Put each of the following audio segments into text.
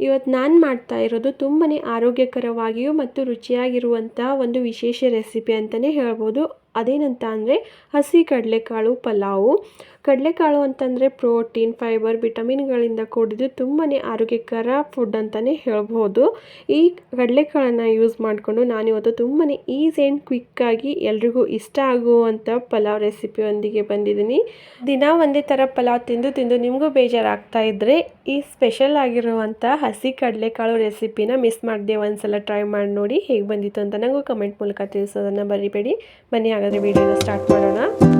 ಇವತ್ತು ನಾನು ಮಾಡ್ತಾ ಇರೋದು ತುಂಬಾ ಆರೋಗ್ಯಕರವಾಗಿಯೂ ಮತ್ತು ರುಚಿಯಾಗಿರುವಂಥ ಒಂದು ವಿಶೇಷ ರೆಸಿಪಿ ಅಂತಲೇ ಹೇಳ್ಬೋದು. ಅದೇನಂತ ಅಂದರೆ ಹಸಿ ಕಡಲೆಕಾಳು, ಪಲಾವು. ಕಡಲೆಕಾಳು ಅಂತಂದರೆ ಪ್ರೋಟೀನ್, ಫೈಬರ್, ವಿಟಮಿನ್ಗಳಿಂದ ಕೂಡಿದ್ದು ತುಂಬಾ ಆರೋಗ್ಯಕರ ಫುಡ್ ಅಂತಲೇ ಹೇಳ್ಬೋದು ಈ ಕಡಲೆಕಾಳನ್ನು ಯೂಸ್ ಮಾಡಿಕೊಂಡು ನಾನಿವತ್ತು ತುಂಬಾ ಈಸಿ ಆ್ಯಂಡ್ ಕ್ವಿಕ್ಕಾಗಿ ಎಲ್ರಿಗೂ ಇಷ್ಟ ಆಗುವಂಥ ಪಲಾವ್ ರೆಸಿಪಿಯೊಂದಿಗೆ ಬಂದಿದ್ದೀನಿ. ದಿನ ಒಂದೇ ಥರ ಪಲಾವ್ ತಿಂದು ತಿಂದು ನಿಮಗೂ ಬೇಜಾರಾಗ್ತಾ ಇದ್ದರೆ ಈ ಸ್ಪೆಷಲ್ ಆಗಿರುವಂಥ ಹಸಿ ಕಡಲೆಕಾಳು ರೆಸಿಪಿನ ಮಿಸ್ ಮಾಡದೆ ಒಂದ್ಸಲ ಟ್ರೈ ಮಾಡಿ ನೋಡಿ ಹೇಗೆ ಬಂದಿತ್ತು ಅಂತ ನನಗೂ ಕಮೆಂಟ್ ಮೂಲಕ ತಿಳಿಸೋದನ್ನು ಬರಿಬೇಡಿ ಬನ್ನಿ ಹಾಗಾದರೆ ವಿಡಿಯೋನ ಸ್ಟಾರ್ಟ್ ಮಾಡೋಣ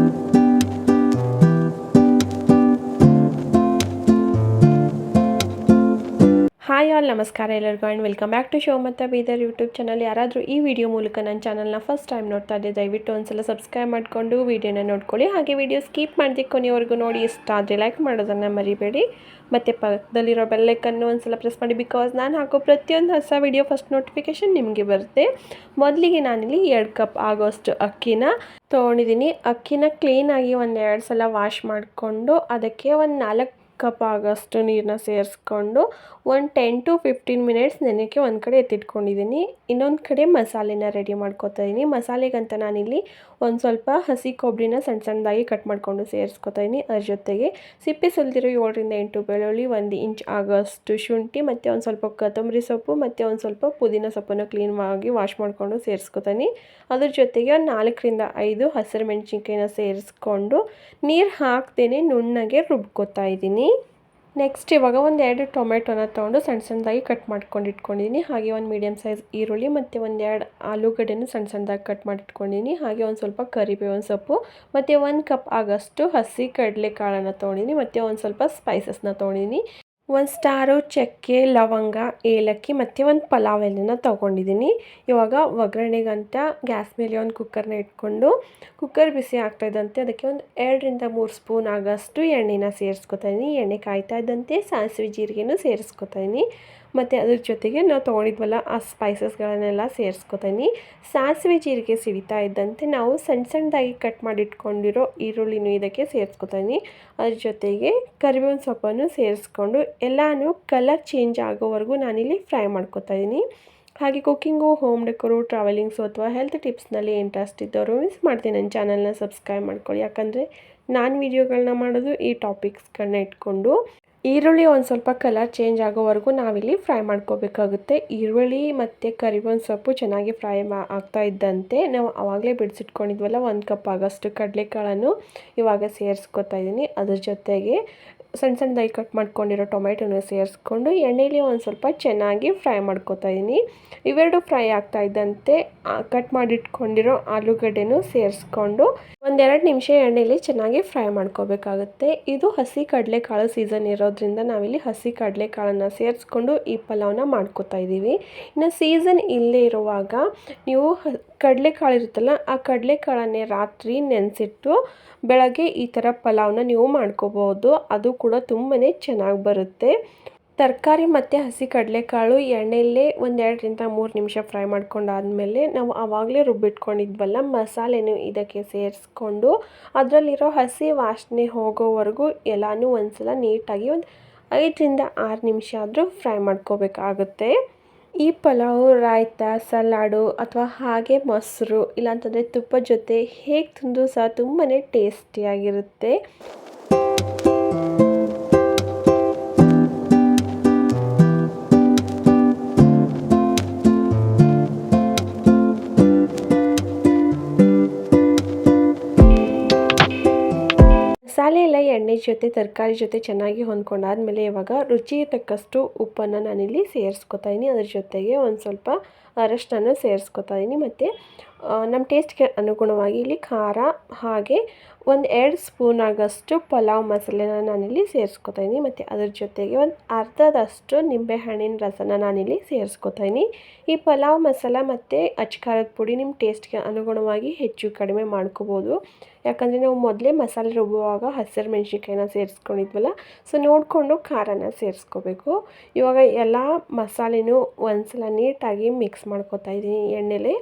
Hi all ನಮಸ್ಕಾರ ಎಲ್ಲರಿಗೂ and welcome back to show ಮತ್ತು ಬೀದರ್ ಯೂಟ್ಯೂಬ್ ಚಾನಲ್ ಯಾರಾದರೂ ಈ ವಿಡಿಯೋ ಮೂಲಕ ನನ್ನ ಚಾನಲ್ನ ಫಸ್ಟ್ ಟೈಮ್ ನೋಡ್ತಾ ಇದ್ದೆ ದಯವಿಟ್ಟು ಒಂದ್ಸಲ ಸಬ್ಸ್ಕ್ರೈಬ್ ಮಾಡಿಕೊಂಡು ವಿಡಿಯೋನ ನೋಡ್ಕೊಳ್ಳಿ. ಹಾಗೆ ವಿಡಿಯೋ ಸ್ಕಿಪ್ ಮಾಡಿದೆ ಕೊನೆಯವರೆಗೂ ನೋಡಿ, ಇಷ್ಟ ಆದರೆ ಲೈಕ್ ಮಾಡೋದನ್ನು ಮರಿಬೇಡಿ. ಮತ್ತು ಪಕ್ಕದಲ್ಲಿರೋ ಬೆಲ್ಲೈಕನ್ನು ಒಂದ್ಸಲ ಪ್ರೆಸ್ ಮಾಡಿ ಬಿಕಾಸ್ ನಾನು ಹಾಕೋ ಪ್ರತಿಯೊಂದು ಹೊಸ ವಿಡಿಯೋ ಫಸ್ಟ್ ನೋಟಿಫಿಕೇಷನ್ ನಿಮಗೆ ಬರುತ್ತೆ. ಮೊದಲಿಗೆ ನಾನಿಲ್ಲಿ ಎರಡು ಕಪ್ ಆಗೋಷ್ಟು ಅಕ್ಕಿನ ತೊಗೊಂಡಿದ್ದೀನಿ. ಅಕ್ಕಿನ ಕ್ಲೀನಾಗಿ ಒಂದು ಎರಡು ಸಲ ವಾಶ್ ಮಾಡಿಕೊಂಡು ಅದಕ್ಕೆ ಒಂದು ನಾಲ್ಕು ಕಪ್ ಆಗೋಷ್ಟು ನೀರನ್ನ ಸೇರಿಸ್ಕೊಂಡು ಒಂದು ಟೆನ್ ಟು ಫಿಫ್ಟೀನ್ ಮಿನಿಟ್ಸ್ ನೆನೆಯೋಕ್ಕೆ ಒಂದು ಕಡೆ ಎತ್ತಿಟ್ಕೊಂಡಿದ್ದೀನಿ. ಇನ್ನೊಂದು ಕಡೆ ಮಸಾಲೆನ ರೆಡಿ ಮಾಡ್ಕೊತಾ ಇದ್ದೀನಿ ಮಸಾಲೆಗಂತ ನಾನಿಲ್ಲಿ ಒಂದು ಸ್ವಲ್ಪ ಹಸಿ ಕೊಬ್ಬರಿನ ಸಣ್ಣ ಸಣ್ಣದಾಗಿ ಕಟ್ ಮಾಡಿಕೊಂಡು ಸೇರಿಸ್ಕೊತಾ ಇದ್ದೀನಿ ಅದ್ರ ಜೊತೆಗೆ ಸಿಪ್ಪೆ ಸುಲಿದಿರೋ ಏಳರಿಂದ ಎಂಟು ಬೆಳ್ಳುಳ್ಳಿ ಒಂದು ಇಂಚ್ ಆಗೋಷ್ಟು ಶುಂಠಿ ಮತ್ತು ಒಂದು ಸ್ವಲ್ಪ ಕೊತ್ತಂಬರಿ ಸೊಪ್ಪು ಮತ್ತು ಒಂದು ಸ್ವಲ್ಪ ಪುದೀನ ಸೊಪ್ಪನ್ನು ಕ್ಲೀನ್ ಆಗಿ ವಾಶ್ ಮಾಡಿಕೊಂಡು ಸೇರಿಸ್ಕೊತೀನಿ ಅದ್ರ ಜೊತೆಗೆ ಒಂದು ನಾಲ್ಕರಿಂದ ಐದು ಹಸಿರು ಮೆಣಸಿನ್ಕಾಯಿನ ಸೇರಿಸ್ಕೊಂಡು ನೀರು ಹಾಕ್ತೇನೆ ನುಣ್ಣಗೆ ರುಬ್ಕೋತಾ ಇದ್ದೀನಿ ನೆಕ್ಸ್ಟ್ ಇವಾಗ ಒಂದು ಎರಡು ಟೊಮೆಟೊನ ತೊಗೊಂಡು ಸಣ್ಣ ಸಣ್ಣದಾಗಿ ಕಟ್ ಮಾಡ್ಕೊಂಡು ಇಟ್ಕೊಂಡಿದ್ದೀನಿ ಹಾಗೆ ಒಂದು ಮೀಡಿಯಮ್ ಸೈಜ್ ಈರುಳ್ಳಿ ಮತ್ತು ಒಂದು ಎರಡು ಆಲೂಗಡ್ಡೆನೂ ಸಣ್ಣ ಸಣ್ಣದಾಗಿ ಕಟ್ ಮಾಡಿಟ್ಕೊಂಡಿದ್ದೀನಿ ಹಾಗೆ ಒಂದು ಸ್ವಲ್ಪ ಕರಿಬೇವಿನ ಸೊಪ್ಪು ಮತ್ತು ಒಂದು ಕಪ್ ಆಗಷ್ಟು ಹಸಿ ಕಡಲೆಕಾಳನ್ನು ತೊಗೊಂಡಿನಿ ಮತ್ತು ಒಂದು ಸ್ವಲ್ಪ ಸ್ಪೈಸಸ್ನ ತೊಗೊಂಡಿನಿ ಒಂದು ಸ್ಟಾರು, ಚಕ್ಕೆ, ಲವಂಗ, ಏಲಕ್ಕಿ ಮತ್ತು ಒಂದು ಪಲಾವ್ ಎಲೆನ ತೊಗೊಂಡಿದ್ದೀನಿ ಇವಾಗ ಒಗ್ಗರಣೆಗಂತ ಗ್ಯಾಸ್ ಮೇಲೆ ಒಂದು ಕುಕ್ಕರ್ನ ಇಟ್ಕೊಂಡು ಕುಕ್ಕರ್ ಬಿಸಿ ಆಗ್ತಾಯಿದ್ದಂತೆ ಅದಕ್ಕೆ ಒಂದು ಎರಡರಿಂದ ಮೂರು ಸ್ಪೂನ್ ಆಗೋಷ್ಟು ಎಣ್ಣೆನ ಸೇರಿಸ್ಕೊತಾ ಇದ್ದೀನಿ ಎಣ್ಣೆ ಕಾಯ್ತಾ ಇದ್ದಂತೆ ಸಾಸಿವೆ ಜೀರಿಗೆನೂ ಸೇರಿಸ್ಕೊತಾ ಇದ್ದೀನಿ ಮತ್ತು ಅದ್ರ ಜೊತೆಗೆ ನಾವು ತೊಗೊಂಡಿದ್ವಲ್ಲ ಆ ಸ್ಪೈಸಸ್ಗಳನ್ನೆಲ್ಲ ಸೇರಿಸ್ಕೊತೀನಿ. ಸಾಸಿವೆ ಜೀರಿಗೆ ಸಿಡಿತಾ ಇದ್ದಂತೆ ನಾವು ಸಣ್ಣ ಸಣ್ಣದಾಗಿ ಕಟ್ ಮಾಡಿಟ್ಕೊಂಡಿರೋ ಈರುಳ್ಳಿನೂ ಇದಕ್ಕೆ ಸೇರಿಸ್ಕೊತೀನಿ. ಅದ್ರ ಜೊತೆಗೆ ಕರಿಬೇವಿನ ಸೊಪ್ಪನ್ನು ಸೇರಿಸ್ಕೊಂಡು ಎಲ್ಲನೂ ಕಲರ್ ಚೇಂಜ್ ಆಗೋವರೆಗೂ ನಾನಿಲ್ಲಿ ಫ್ರೈ ಮಾಡ್ಕೊತಾಯಿದ್ದೀನಿ ಹಾಗೆ ಕುಕ್ಕಿಂಗು ಹೋಮ್ ಡೆಕೋರು ಟ್ರಾವೆಲಿಂಗ್ಸು ಅಥವಾ ಹೆಲ್ತ್ ಟಿಪ್ಸ್ನಲ್ಲಿ ಇಂಟ್ರೆಸ್ಟ್ ಇದ್ದವರು ಮಿಸ್ ಮಾಡ್ತೀನಿ. ನನ್ನ ಚಾನಲ್ನ ಸಬ್ಸ್ಕ್ರೈಬ್ ಮಾಡ್ಕೊಳ್ಳಿ. ಯಾಕಂದರೆ ನಾನು ವೀಡಿಯೋಗಳನ್ನ ಮಾಡೋದು ಈ ಟಾಪಿಕ್ಸ್ಗಳನ್ನ ಇಟ್ಕೊಂಡು. ಈರುಳ್ಳಿ ಒಂದು ಸ್ವಲ್ಪ ಕಲರ್ ಚೇಂಜ್ ಆಗೋವರೆಗೂ ನಾವಿಲ್ಲಿ ಫ್ರೈ ಮಾಡ್ಕೋಬೇಕಾಗುತ್ತೆ. ಈರುಳ್ಳಿ ಮತ್ತು ಕರಿಬೇವಿನ ಸೊಪ್ಪು ಚೆನ್ನಾಗಿ ಫ್ರೈ ಮಾ ಆಗ್ತಾ ಇದ್ದಂತೆ. ನಾವು ಆವಾಗಲೇ ಬಿಡಿಸಿಟ್ಕೊಂಡಿದ್ವಲ್ಲ, ಒಂದು ಕಪ್ ಆಗೋಷ್ಟು ಕಡಲೆಕಾಳನ್ನು ಇವಾಗ ಸೇರಿಸ್ಕೊತಾ ಇದ್ದೀನಿ ಅದ್ರ ಜೊತೆಗೆ ಸಣ್ಣ ಸಣ್ಣದಾಗಿ ಕಟ್ ಮಾಡ್ಕೊಂಡಿರೋ ಟೊಮೆಟೊನ ಸೇರಿಸ್ಕೊಂಡು ಎಣ್ಣೆಲಿ ಒಂದು ಸ್ವಲ್ಪ ಚೆನ್ನಾಗಿ ಫ್ರೈ ಮಾಡ್ಕೊತಾ ಇದ್ದೀನಿ ಇವೆರಡು ಫ್ರೈ ಆಗ್ತಾ ಇದ್ದಂತೆ. ಕಟ್ ಮಾಡಿಟ್ಕೊಂಡಿರೋ ಆಲೂಗಡ್ಡೆನೂ ಸೇರಿಸ್ಕೊಂಡು ಒಂದೆರಡು ನಿಮಿಷ ಎಣ್ಣೆಲಿ ಚೆನ್ನಾಗಿ ಫ್ರೈ ಮಾಡ್ಕೋಬೇಕಾಗುತ್ತೆ. ಇದು ಹಸಿ ಕಡಲೆಕಾಳು ಸೀಸನ್ ಇರೋದ್ರಿಂದ ನಾವಿಲ್ಲಿ ಹಸಿ ಕಡಲೆಕಾಳನ್ನು ಸೇರಿಸ್ಕೊಂಡು ಈ ಪಲಾವ್ನ ಮಾಡ್ಕೋತಾ ಇದ್ದೀವಿ. ಇನ್ನು ಸೀಸನ್ ಇಲ್ಲೇ ಇರುವಾಗ ನೀವು ಕಡಲೆಕಾಳು ಇರುತ್ತಲ್ಲ, ಆ ಕಡಲೆಕಾಳನ್ನೇ ರಾತ್ರಿ ನೆನೆಸಿಟ್ಟು ಬೆಳಗ್ಗೆ ಈ ಥರ ಪಲಾವ್ನ ನೀವು ಮಾಡ್ಕೋಬೋದು. ಅದು ಕೂಡ ತುಂಬಾ ಚೆನ್ನಾಗಿ ಬರುತ್ತೆ. ತರಕಾರಿ ಮತ್ತು ಹಸಿ ಕಡಲೆಕಾಳು ಎಣ್ಣೆಯಲ್ಲೇ ಒಂದು ಎರಡರಿಂದ ಮೂರು ನಿಮಿಷ ಫ್ರೈ ಮಾಡ್ಕೊಂಡಾದಮೇಲೆ ನಾವು ಆವಾಗಲೇ ರುಬ್ಬಿಟ್ಕೊಂಡಿದ್ವಲ್ಲ, ಮಸಾಲೆನೂ ಇದಕ್ಕೆ ಸೇರಿಸ್ಕೊಂಡು ಅದರಲ್ಲಿರೋ ಹಸಿ ವಾಸನೆ ಹೋಗೋವರೆಗೂ ಎಲ್ಲನೂ ಒಂದ್ಸಲ ನೀಟಾಗಿ ಒಂದು ಐದರಿಂದ ಆರು ನಿಮಿಷ ಆದರೂ ಫ್ರೈ ಮಾಡ್ಕೋಬೇಕಾಗುತ್ತೆ. ಈ ಪಲಾವು, ರಾಯ್ತ, ಸಲಾಡು ಅಥವಾ ಹಾಗೆ ಮೊಸರು ಇಲ್ಲಾಂತಂದರೆ ತುಪ್ಪದ ಜೊತೆ ಹೇಗೆ ತಿಂದು ಸಹ ತುಂಬಾ ಟೇಸ್ಟಿಯಾಗಿರುತ್ತೆ. ಎಣ್ಣೆ ಜೊತೆ, ತರಕಾರಿ ಜೊತೆ ಚೆನ್ನಾಗಿ ಹೊಂದ್ಕೊಂಡಾದ್ಮೇಲೆ ಇವಾಗ ರುಚಿಗೆ ತಕ್ಕಷ್ಟು ಉಪ್ಪನ್ನು ನಾನಿಲ್ಲಿ ಸೇರಿಸ್ಕೊತಾ ಇದ್ದೀನಿ ಅದ್ರ ಜೊತೆಗೆ ಒಂದು ಸ್ವಲ್ಪ ಅರಶಿನ ಸೇರಿಸ್ಕೊತಾ ಇದ್ದೀನಿ ಮತ್ತು ನಮ್ಮ ಟೇಸ್ಟ್ಗೆ ಅನುಗುಣವಾಗಿ ಇಲ್ಲಿ ಖಾರ ಹಾಗೆ ಒಂದು ಎರಡು ಸ್ಪೂನ್ ಆಗಷ್ಟು ಪಲಾವ್ ಮಸಾಲೆನ ನಾನಿಲ್ಲಿ ಸೇರಿಸ್ಕೊತಾ ಇದ್ದೀನಿ ಮತ್ತು, ಅದ್ರ ಜೊತೆಗೆ ಒಂದು ಅರ್ಧದಷ್ಟು ನಿಂಬೆಹಣ್ಣಿನ ರಸನ ನಾನಿಲ್ಲಿ ಸೇರಿಸ್ಕೊತಾ ಇದ್ದೀನಿ ಈ ಪಲಾವ್ ಮಸಾಲ ಮತ್ತು ಅಚ್ಕಾರದ ಪುಡಿ ನಿಮ್ಮ ಟೇಸ್ಟ್ಗೆ ಅನುಗುಣವಾಗಿ ಹೆಚ್ಚು ಕಡಿಮೆ ಮಾಡ್ಕೋಬೋದು. ಯಾಕಂದರೆ ನಾವು ಮೊದಲೇ ಮಸಾಲೆ ರುಬ್ಬುವಾಗ ಹಸಿರು ಮೆಣಸಿನ್ಕಾಯಿನ ಸೇರಿಸ್ಕೊಂಡಿದ್ವಲ್ಲ, ಸೊ ನೋಡಿಕೊಂಡು ಖಾರನ ಸೇರಿಸ್ಕೋಬೇಕು. ಇವಾಗ ಎಲ್ಲ ಮಸಾಲೆನೂ ಒಂದ್ಸಲ ನೀಟಾಗಿ ಮಿಕ್ಸ್ ಮಾಡ್ಕೊತಾ ಇದ್ದೀನಿ ಎಣ್ಣೆಲೆ.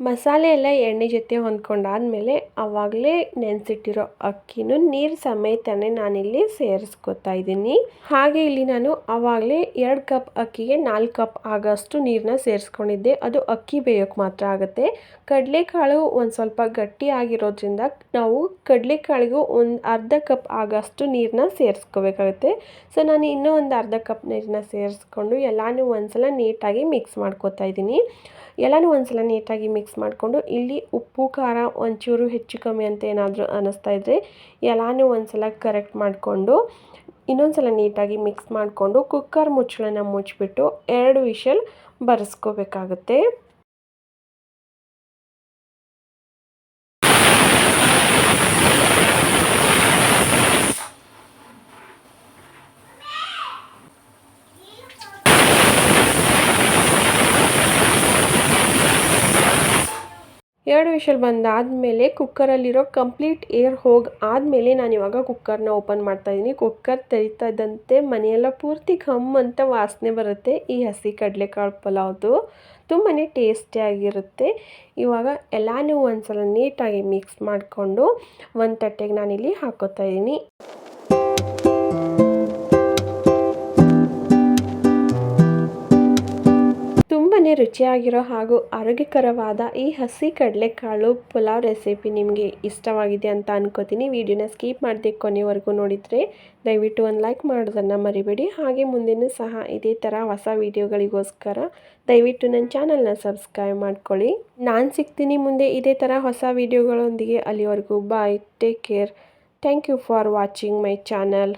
ಮಸಾಲೆ ಎಲ್ಲ ಎಣ್ಣೆ ಜೊತೆ ಹೊಂದ್ಕೊಂಡಾದ್ಮೇಲೆ ಆವಾಗಲೇ ನೆನೆಸಿಟ್ಟಿರೋ ಅಕ್ಕಿನೂ ನೀರು ಸಮೇತನೇ ನಾನಿಲ್ಲಿ ಸೇರಿಸ್ಕೊತಾ ಇದ್ದೀನಿ. ಹಾಗೆ ಇಲ್ಲಿ ನಾನು ಆವಾಗಲೇ ಎರಡು ಕಪ್ ಅಕ್ಕಿಗೆ ನಾಲ್ಕು ಕಪ್ ಆಗೋಷ್ಟು ನೀರನ್ನ ಸೇರಿಸ್ಕೊಂಡಿದ್ದೆ. ಅದು ಅಕ್ಕಿ ಬೇಯೋಕ್ಕೆ ಮಾತ್ರ ಆಗುತ್ತೆ. ಕಡಲೆಕಾಳು ಒಂದು ಸ್ವಲ್ಪ ಗಟ್ಟಿ ಆಗಿರೋದ್ರಿಂದ ನಾವು ಕಡಲೆಕಾಳಿಗೂ ಒಂದು ಅರ್ಧ ಕಪ್ ಆಗೋಷ್ಟು ನೀರನ್ನ ಸೇರಿಸ್ಕೋಬೇಕಾಗುತ್ತೆ. ಸೊ, ನಾನು ಇನ್ನೂ ಒಂದು ಅರ್ಧ ಕಪ್ ನೀರನ್ನ ಸೇರಿಸ್ಕೊಂಡು ಎಲ್ಲನೂ ಒಂದ್ಸಲ ನೀಟಾಗಿ ಮಿಕ್ಸ್ ಮಾಡ್ಕೋತಾ ಇದ್ದೀನಿ. ಎಲ್ಲನೂ ಒಂದ್ಸಲ ನೀಟಾಗಿ ಮಿಕ್ಸ್ ಮಾಡಿಕೊಂಡು ಇಲ್ಲಿ ಉಪ್ಪು, ಖಾರ ಒಂಚೂರು ಹೆಚ್ಚು ಕಮ್ಮಿ ಅಂತ ಏನಾದರೂ ಅನ್ನಿಸ್ತಾ ಇದ್ದರೆ ಎಲ್ಲನೂ ಒಂದ್ಸಲ ಕರೆಕ್ಟ್ ಮಾಡಿಕೊಂಡು ಇನ್ನೊಂದು ಸಲ ನೀಟಾಗಿ ಮಿಕ್ಸ್ ಮಾಡಿಕೊಂಡು ಕುಕ್ಕರ್ ಮುಚ್ಚಳನ ಮುಚ್ಚಿಬಿಟ್ಟು ಎರಡು ವಿಷಲ್ ಬರೆಸ್ಕೋಬೇಕಾಗುತ್ತೆ. ಎರಡು ವಿಷಲ್ ಬಂದಾದಮೇಲೆ ಕುಕ್ಕರಲ್ಲಿರೋ ಕಂಪ್ಲೀಟ್ ಏರ್ ಹೋಗಿ ಆದಮೇಲೆ ನಾನು ಇವಾಗ ಕುಕ್ಕರ್ನ ಓಪನ್ ಮಾಡ್ತಾ ಇದ್ದೀನಿ ಕುಕ್ಕರ್ ತೆರಿತಾ ಇದ್ದಂತೆ ಮನೆಯೆಲ್ಲ ಪೂರ್ತಿ ಘಮ್ ಅಂತ ವಾಸನೆ ಬರುತ್ತೆ. ಈ ಹಸಿ ಕಡಲೆಕಾಳು ಪಲಾವ್ದು ತುಂಬಾ ಟೇಸ್ಟಿಯಾಗಿರುತ್ತೆ ಇವಾಗ ಎಲ್ಲನೂ ಒಂದು ಸಲ ನೀಟಾಗಿ ಮಿಕ್ಸ್ ಮಾಡಿಕೊಂಡು ಒಂದು ತಟ್ಟೆಗೆ ನಾನಿಲ್ಲಿ ಹಾಕೋತಾ ಇದ್ದೀನಿ ರುಚಿಯಾಗಿರೋ ಹಾಗೂ ಆರೋಗ್ಯಕರವಾದ ಈ ಹಸಿ ಕಡಲೆಕಾಳು ಪುಲಾವ್ ರೆಸಿಪಿ ನಿಮಗೆ ಇಷ್ಟವಾಗಿದೆ ಅಂತ ಅನ್ಕೋತೀನಿ. ವಿಡಿಯೋನ ಸ್ಕಿಪ್ ಮಾಡದೆ ಕೊನೆವರೆಗೂ ನೋಡಿದರೆ ದಯವಿಟ್ಟು ಒಂದು ಲೈಕ್ ಮಾಡೋದನ್ನು ಮರಿಬೇಡಿ. ಹಾಗೆ ಮುಂದೆನೂ ಸಹ ಇದೇ ಥರ ಹೊಸ ವಿಡಿಯೋಗಳಿಗೋಸ್ಕರ ದಯವಿಟ್ಟು ನನ್ನ ಚಾನಲ್ನ ಸಬ್ಸ್ಕ್ರೈಬ್ ಮಾಡ್ಕೊಳ್ಳಿ. ನಾನು ಸಿಗ್ತೀನಿ ಮುಂದೆ ಇದೇ ಥರ ಹೊಸ ವಿಡಿಯೋಗಳೊಂದಿಗೆ ಅಲ್ಲಿವರೆಗೂ bye, take care. Thank you for watching my channel.